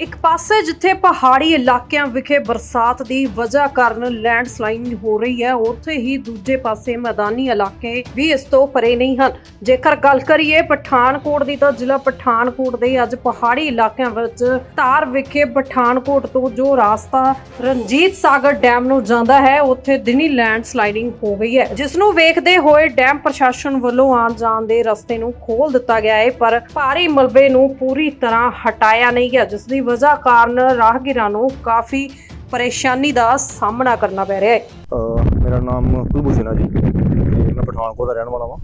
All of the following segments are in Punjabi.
ਇੱਕ ਪਾਸੇ ਜਿੱਥੇ ਪਹਾੜੀ ਇਲਾਕਿਆਂ ਵਿਖੇ ਬਰਸਾਤ ਦੀ ਵਜ੍ਹਾ ਕਾਰਨ ਲੈਂਡਸਲਾਈਡਿੰਗ ਹੋ ਰਹੀ ਹੈ, ਉੱਥੇ ਹੀ ਦੂਜੇ ਪਾਸੇ ਮੈਦਾਨੀ ਇਲਾਕੇ ਵੀ ਇਸ ਤੋਂ ਪਰੇ ਨਹੀਂ ਹਨ। ਜੇਕਰ ਗੱਲ ਕਰੀਏ ਪਠਾਨਕੋਟ ਦੀ ਤਾਂ ਜ਼ਿਲ੍ਹਾ ਪਠਾਨਕੋਟ ਦੇ ਅੱਜ ਪਹਾੜੀ ਇਲਾਕਿਆਂ ਵਿੱਚ ਧਾਰ ਵਿਖੇ ਪਠਾਨਕੋਟ ਤੋਂ ਜੋ ਰਾਸਤਾ ਰਣਜੀਤ ਸਾਗਰ ਡੈਮ ਨੂੰ ਜਾਂਦਾ ਹੈ, ਉੱਥੇ ਦਿਨੀ ਲੈਂਡਸਲਾਈਡਿੰਗ ਹੋ ਗਈ ਹੈ। ਜਿਸ ਨੂੰ ਵੇਖਦੇ ਹੋਏ ਡੈਮ ਪ੍ਰਸ਼ਾਸਨ ਵੱਲੋਂ ਆਉਣ ਜਾਣ ਦੇ ਰਸਤੇ ਨੂੰ ਖੋਲ ਦਿੱਤਾ ਗਿਆ ਹੈ, ਪਰ ਭਾਰੀ ਮਲਬੇ ਨੂੰ ਪੂਰੀ ਤਰ੍ਹਾਂ ਹਟਾਇਆ ਨਹੀਂ ਗਿਆ, ਜਿਸ ਦੀ ਵਜ੍ਹਾ ਕਾਰਨ ਰਾਹਗੀਰਾਂ ਨੂੰ ਕਾਫੀ ਪਰੇਸ਼ਾਨੀ ਦਾ ਸਾਹਮਣਾ ਕਰਨਾ ਪੈ ਰਿਹਾ ਹੈ। ਅਹ ਮੇਰਾ ਨਾਮ ਕੁਲਭੂਸ਼ਣ ਆ ਜੀ। ਤੇ ਮੈਂ ਪਠਾਨਕੋਟ ਦਾ ਰਹਿਣ ਵਾਲਾ ਵਾਂ।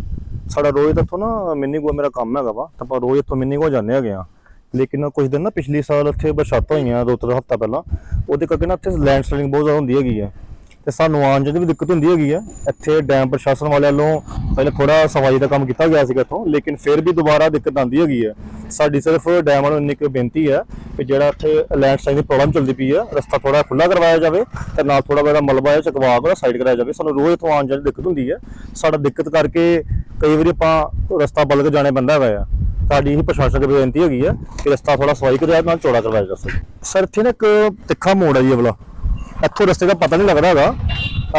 ਸਾਡਾ ਰੋਜ਼ ਇੱਥੋਂ ਨਾ ਮਿੰਨੀ ਗੋ ਮੇਰਾ ਕੰਮ ਹੈਗਾ ਵਾ। ਤਾਂ ਆਪਾਂ ਰੋਜ਼ ਇੱਥੋਂ ਮਿੰਨੀ ਗੋ ਜਾਂਦੇ ਹੈਗੇ ਆ। ਲੇਕਿਨ ਕੁਝ ਦਿਨ ਨਾ ਪਿਛਲੇ ਸਾਲ ਇੱਥੇ ਬਰਸਾਤਾਂ ਹੋਈਆਂ ਦੋ ਤਿੰਨ ਹਫ਼ਤਾ ਪਹਿਲਾਂ। ਉਹਦੇ ਕਰਕੇ ਨਾ ਇੱਥੇ ਲੈਂਡਸਲਾਈਡਿੰਗ ਬਹੁਤ ਜ਼ਿਆਦਾ ਹੁੰਦੀ ਹੈਗੀ ਆ ਤੇ ਸਾਨੂੰ ਆਉਣ ਜਾਣ ਦੀ ਵੀ ਦਿੱਕਤ ਹੁੰਦੀ ਹੈਗੀ ਆ ਇੱਥੇ ਡੈਮ ਪ੍ਰਸ਼ਾਸਨ ਵਾਲਿਆਂ ਵੱਲੋਂ ਪਹਿਲਾਂ ਥੋੜਾ ਸਫ਼ਾਈ ਦਾ ਕੰਮ ਕੀਤਾ ਗਿਆ ਸੀਗਾ ਇੱਥੋਂ। ਲੇਕਿਨ ਫਿਰ ਵੀ ਦੁਬਾਰਾ ਦਿੱਕਤ ਆਉਂਦੀ ਹੈਗੀ ਆ ਸਾਡੀ ਸਿਰਫ ਡੈਮ ਵਾਲੋਂ ਇੰਨੀ ਕੁ ਬੇਨਤੀ ਹੈ ਵੀ ਜਿਹੜਾ ਇੱਥੇ ਲੈਂਡਸਲਾਈਡ ਦੀ ਪ੍ਰੋਬਲਮ ਚੱਲਦੀ ਪਈ ਆ, ਰਸਤਾ ਥੋੜਾ ਖੁੱਲਾ ਕਰਵਾਇਆ ਜਾਵੇ ਤੇ ਨਾਲ ਥੋੜਾ ਬਹੁਤਾ ਮਲਬਾ ਹੈ ਚਕਵਾ ਕੇ ਸਾਈਡ ਕਰਾਇਆ ਜਾਵੇ। ਸਾਨੂੰ ਰੋਜ਼ ਇੱਥੋਂ ਆਉਣ ਜਾਣ ਦਿੱਕਤ ਹੁੰਦੀ ਹੈ ਸਾਡਾ ਦਿੱਕਤ ਕਰਕੇ ਕਈ ਵਾਰੀ ਆਪਾਂ ਰਸਤਾ ਬਦਲ ਕੇ ਜਾਣੇ ਪੈਂਦਾ ਹੈਗਾ ਆ। ਸਾਡੀ ਇਹ ਪ੍ਰਸ਼ਾਸਨ ਦੀ ਬੇਨਤੀ ਹੈਗੀ ਆ ਕਿ ਰਸਤਾ ਥੋੜਾ ਸਫ਼ਾਈ ਕਰਿਆ ਨਾਲ ਚੌੜਾ ਕਰਵਾਇਆ ਜਾ ਸਕੇ। ਸਰ, ਇੱਥੇ ਨਾ ਇੱਕ ਤਿੱਖਾ ਮੋੜ ਹੈ ਜੀ ਇਹ ਇੱਥੋਂ ਰਸਤੇ ਦਾ ਪਤਾ ਨਹੀਂ ਲੱਗਦਾ ਹੈਗਾ।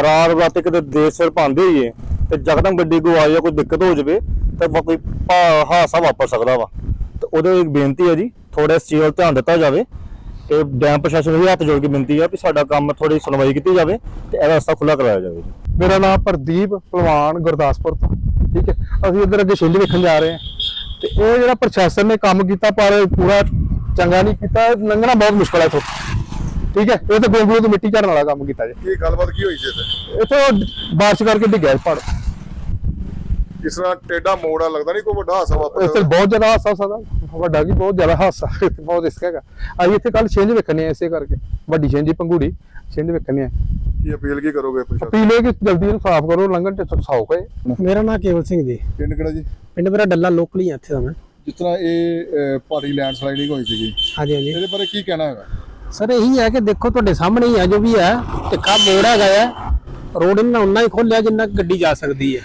ਰਾਤ ਰਾਤੇ ਕਿਤੇ ਦੇਰ ਸਿਰ ਪਾਉਂਦੇ ਹੋਈਏ ਤੇ ਜਕਦਮ ਗੱਡੀ ਕੋ ਆ ਜਾਂ ਕੋਈ ਦਿੱਕਤ ਹੋ ਜਾਵੇ ਤਾਂ ਵਾ- ਕੋਈ ਭਾ- ਹਾਦਸਾ ਵਾਪਰ ਸਕਦਾ ਵਾ। ਤੇ ਉਹਦੇ ਇੱਕ ਬੇਨਤੀ ਹੈ ਜੀ ਥੋੜਾ ਇਸ ਚੀਜ਼ ਵੱਲ ਧਿਆਨ ਦਿੱਤਾ ਜਾਵੇ ਤੇ ਡੈਮ ਪ੍ਰਸ਼ਾਸਨ ਨੂੰ ਵੀ ਹੱਥ ਜੋੜ ਕੇ ਬੇਨਤੀ ਹੈ ਵੀ ਸਾਡਾ ਕੰਮ ਥੋੜੀ ਸੁਣਵਾਈ ਕੀਤੀ ਜਾਵੇ ਤੇ ਇਹਦਾ ਰਸਤਾ ਖੁੱਲਾ ਕਰਵਾਇਆ ਜਾਵੇ। ਮੇਰਾ ਨਾਮ ਪ੍ਰਦੀਪ ਪਹਿਲਵਾਨ ਗੁਰਦਾਸਪੁਰ ਤੋਂ ਠੀਕ ਹੈ। ਅਸੀਂ ਇੱਧਰ ਅੱਗੇ ਛਿੱਲ ਵੇਖਣ ਜਾ ਰਹੇ ਹਾਂ। ਤੇ ਇਹ ਜਿਹੜਾ ਪ੍ਰਸ਼ਾਸਨ ਨੇ ਕੰਮ ਕੀਤਾ ਪਰ ਪੂਰਾ ਚੰਗਾ ਨਹੀਂ ਕੀਤਾ ਲੰਘਣਾ ਬਹੁਤ ਮੁਸ਼ਕਲ ਹੈ ਇੱਥੋਂ। ਠੀਕ ਹੈ ਇਹ ਤਾਂ ਗੋਗਲੂ ਦੀ ਮਿੱਟੀ ਝੜਨ ਵਾਲਾ ਕੰਮ ਕੀਤਾ ਜੀ। ਕੀ ਗੱਲਬਾਤ ਕੀ ਹੋਈ ਸੀ ਇੱਥੇ? ਇੱਥੋਂ ਬਾਰਿਸ਼ ਕਰਕੇ ਡਿੱਗਿਆ ਪੜ ਕਿਸ ਤਰ੍ਹਾਂ ਟੇਡਾ ਮੋੜ ਆ ਲੱਗਦਾ ਨਹੀਂ ਕੋਈ ਵੱਡਾ ਹਾਸਾ ਇੱਥੇ ਵਾਪਰਿਆ ਬਹੁਤ ਜ਼ਿਆਦਾ ਹਾਸਾ ਸਕਦਾ ਵੱਡਾ ਕੀ ਬਹੁਤ ਜ਼ਿਆਦਾ ਹਾਸਾ ਬਹੁਤ ਰਿਸਕ ਹੈਗਾ। ਅਸੀਂ ਇੱਥੇ ਕੱਲ ਛਿੰਝ ਵੇਖਣੇ ਆ ਇਸੇ ਕਰਕੇ। ਵੱਡੀ ਛਿੰਝ ਪੰਗੂੜੀ ਛਿੰਝ ਵੇਖਣੇ ਆ ਕੀ ਅਪੀਲ ਕੀ ਕਰੋਗੇ ਪ੍ਰਸ਼ਾਸਨ ਅਪੀਲ ਹੈ ਕਿ ਜਲਦੀ ਇਹਨੂੰ ਸਾਫ਼ ਕਰੋ ਲੰਘਣ ਤੇ ਸੌਖ ਹੈ ਮੇਰਾ ਨਾਮ ਕੇਵਲ ਸਿੰਘ ਜੀ। ਪਿੰਡ ਕਿਹੜਾ ਜੀ? ਪਿੰਡ ਮੇਰਾ ਡੱਲਾ ਲੋਕਲ ਹੀ ਆ ਇੱਥੇ ਦਾ ਮੈਂ। ਜਿਸ ਤਰ੍ਹਾਂ ਇਹ ਭਾਰੀ ਲੈਂਡ ਸਲਾਈਡਿੰਗ ਹੋਈ ਸੀਗੀ। ਹਾਂਜੀ ਹਾਂਜੀ। ਇਹਦੇ ਬਾਰੇ ਕੀ ਕਹਿਣਾ ਹੈਗਾ? ਸਰ ਇਹੀ ਹੈ ਕਿ ਦੇਖੋ ਤੁਹਾਡੇ ਸਾਹਮਣੇ ਹੀ ਆ ਜੋ ਵੀ ਹੈ ਟਿੱਕਾ ਮੋੜ ਹੈਗਾ ਆ। ਰੋਡ ਇਹਨਾਂ ਉਨਾ ਹੀ ਖੋਲਿਆ ਜਿੰਨਾ ਗੱਡੀ ਜਾ ਸਕਦੀ ਹੈ।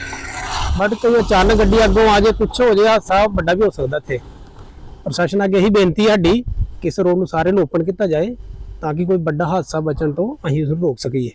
ਬਟ ਕੋਈ ਅਚਾਨਕ ਗੱਡੀ ਅੱਗੋਂ ਆ ਜੇ ਕੁਛ ਹੋ ਜਾਏ ਸਾਹ ਵੱਡਾ ਵੀ ਹੋ ਸਕਦਾ ਇੱਥੇ। ਪ੍ਰਸ਼ਾਸਨ ਅੱਗੇ ਇਹੀ ਬੇਨਤੀ ਹੈ ਸਾਡੀ ਕਿ ਇਸ ਰੋਡ ਨੂੰ ਸਾਰੇ ਨੂੰ ਓਪਨ ਕੀਤਾ ਜਾਏ ਤਾਂ ਕਿ ਕੋਈ ਵੱਡਾ ਹਾਦਸਾ ਬਚਣ ਤੋਂ ਅਸੀਂ ਉਸ ਨੂੰ ਰੋਕ ਸਕੀਏ।